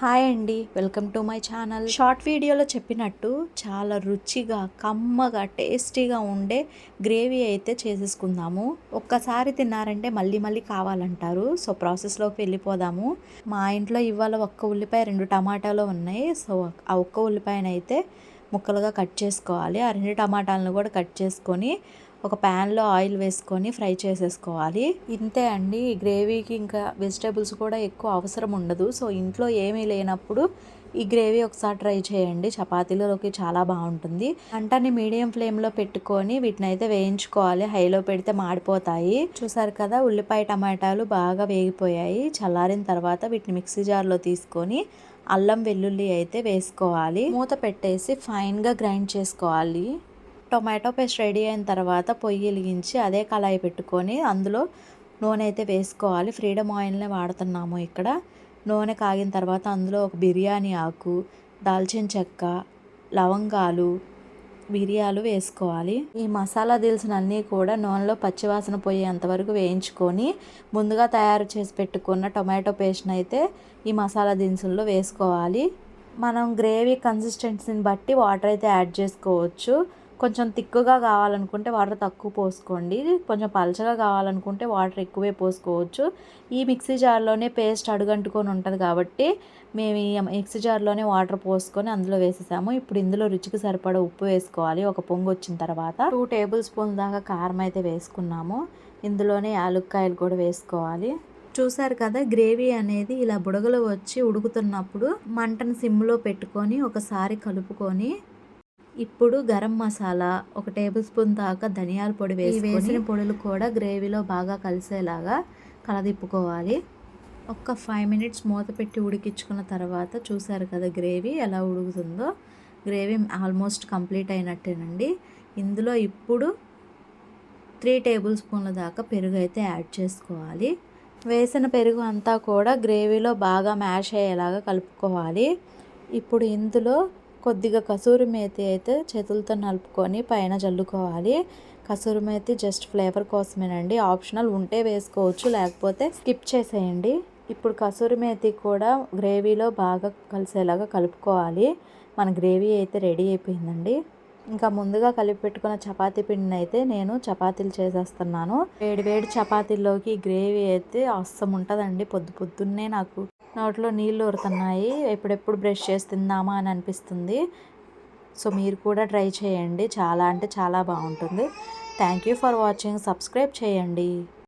Hi అండి welcome to my channel. Short వీడియోలో చెప్పినట్టు చాలా రుచిగా కమ్మగా టేస్టీగా ఉండే గ్రేవీ అయితే చేసేసుకుందాము. ఒక్కసారి తిన్నారంటే మళ్ళీ మళ్ళీ కావాలంటారు. సో ప్రాసెస్లోకి వెళ్ళిపోదాము. మా ఇంట్లో ఇవాళ ఒక్క ఉల్లిపాయ రెండు టమాటాలు ఉన్నాయి. సో ఆ ఒక్క ఉల్లిపాయనైతే ముక్కలుగా కట్ చేసుకోవాలి. ఆ రెండు టమాటాలను కూడా కట్ చేసుకొని ఒక ప్యాన్లో ఆయిల్ వేసుకొని ఫ్రై చేసేసుకోవాలి. ఇంతే అండి. ఈ గ్రేవీకి ఇంకా వెజిటేబుల్స్ కూడా ఎక్కువ అవసరం ఉండదు. సో ఇంట్లో ఏమీ లేనప్పుడు ఈ గ్రేవీ ఒకసారి ట్రై చేయండి. చపాతీలలోకి చాలా బాగుంటుంది. అంటని మీడియం ఫ్లేమ్లో పెట్టుకొని వీటిని అయితే వేయించుకోవాలి. హైలో పెడితే మాడిపోతాయి. చూసారు కదా ఉల్లిపాయ టమాటాలు బాగా వేగిపోయాయి. చల్లారిన తర్వాత వీటిని మిక్సీ జార్లో తీసుకొని అల్లం వెల్లుల్లి అయితే వేసుకోవాలి. మూత పెట్టేసి ఫైన్గా గ్రైండ్ చేసుకోవాలి. టొమాటో పేస్ట్ రెడీ అయిన తర్వాత పొయ్యి వెలిగించి అదే కళాయి పెట్టుకొని అందులో నూనె అయితే వేసుకోవాలి. ఫ్రీడమ్ ఆయిల్నే వాడుతున్నాము ఇక్కడ. నూనె కాగిన తర్వాత అందులో ఒక బిర్యానీ ఆకు దాల్చిన చెక్క లవంగాలు మిరియాలు వేసుకోవాలి. ఈ మసాలా దినుసులన్నీ కూడా నూనెలో పచ్చివాసన పోయేంత వరకు వేయించుకొని ముందుగా తయారు చేసి పెట్టుకున్న టొమాటో పేస్ట్ని అయితే ఈ మసాలా దినుసుల్లో వేసుకోవాలి. మనం గ్రేవీ కన్సిస్టెన్సీని బట్టి వాటర్ అయితే యాడ్ చేసుకోవచ్చు. కొంచెం తిక్కుగా కావాలనుకుంటే వాటర్ తక్కువ పోసుకోండి. కొంచెం పలచగా కావాలనుకుంటే వాటర్ ఎక్కువే పోసుకోవచ్చు. ఈ మిక్సీ జార్లోనే పేస్ట్ అడుగంటుకొని ఉంటుంది కాబట్టి మేము ఈ మిక్సీ జార్లోనే వాటర్ పోసుకొని అందులో వేసేసాము. ఇప్పుడు ఇందులో రుచికి సరిపడా ఉప్పు వేసుకోవాలి. ఒక పొంగు వచ్చిన తర్వాత టూ టేబుల్ స్పూన్ దాకా కారం అయితే వేసుకున్నాము. ఇందులోనే యాలుక్కాయలు కూడా వేసుకోవాలి. చూసారు కదా గ్రేవీ అనేది ఇలా బుడగలు వచ్చి ఉడుకుతున్నప్పుడు మంటను సిమ్లో పెట్టుకొని ఒకసారి కలుపుకొని ఇప్పుడు గరం మసాలా ఒక టేబుల్ స్పూన్ దాకా ధనియాల పొడి వేసి వేసిన పొడులు కూడా గ్రేవీలో బాగా కలిసేలాగా కలదిప్పుకోవాలి. ఒక ఫైవ్ మినిట్స్ మూత పెట్టి ఉడికించుకున్న తర్వాత చూసారు కదా గ్రేవీ ఎలా ఉడుకుతుందో? గ్రేవీ ఆల్మోస్ట్ కంప్లీట్ అయినట్టేనండి. ఇందులో ఇప్పుడు త్రీ టేబుల్ స్పూన్ల దాకా పెరుగు అయితే యాడ్ చేసుకోవాలి. వేసిన పెరుగు అంతా కూడా గ్రేవీలో బాగా మ్యాష్ అయ్యేలాగా కలుపుకోవాలి. ఇప్పుడు ఇందులో కొద్దిగా కసూరి మేతి అయితే చేతులతో నలుపుకొని పైన జల్లుకోవాలి. కసూరి మేతి జస్ట్ ఫ్లేవర్ కోసమేనండి. ఆప్షనల్ ఉంటే వేసుకోవచ్చు లేకపోతే స్కిప్ చేసేయండి. ఇప్పుడు కసూరి మేతి కూడా గ్రేవీలో బాగా కలిసేలాగా కలుపుకోవాలి. మన గ్రేవీ అయితే రెడీ అయిపోయిందండి. ఇంకా ముందుగా కలిపి పెట్టుకున్న చపాతీ పిండిని అయితే నేను చపాతీలు చేసేస్తున్నాను. వేడి వేడి చపాతీల్లోకి గ్రేవీ అయితే అస్సం ఉంటుందండి పొద్దు పొద్దున్నే నాకు నోట్లో నీళ్ళు ఊరుతున్నాయి. ఎప్పుడెప్పుడు బ్రష్ చేసి తిందామా అని అనిపిస్తుంది. సో మీరు కూడా ట్రై చేయండి. చాలా అంటే చాలా బాగుంటుంది. Thank you for watching. Subscribe చేయండి.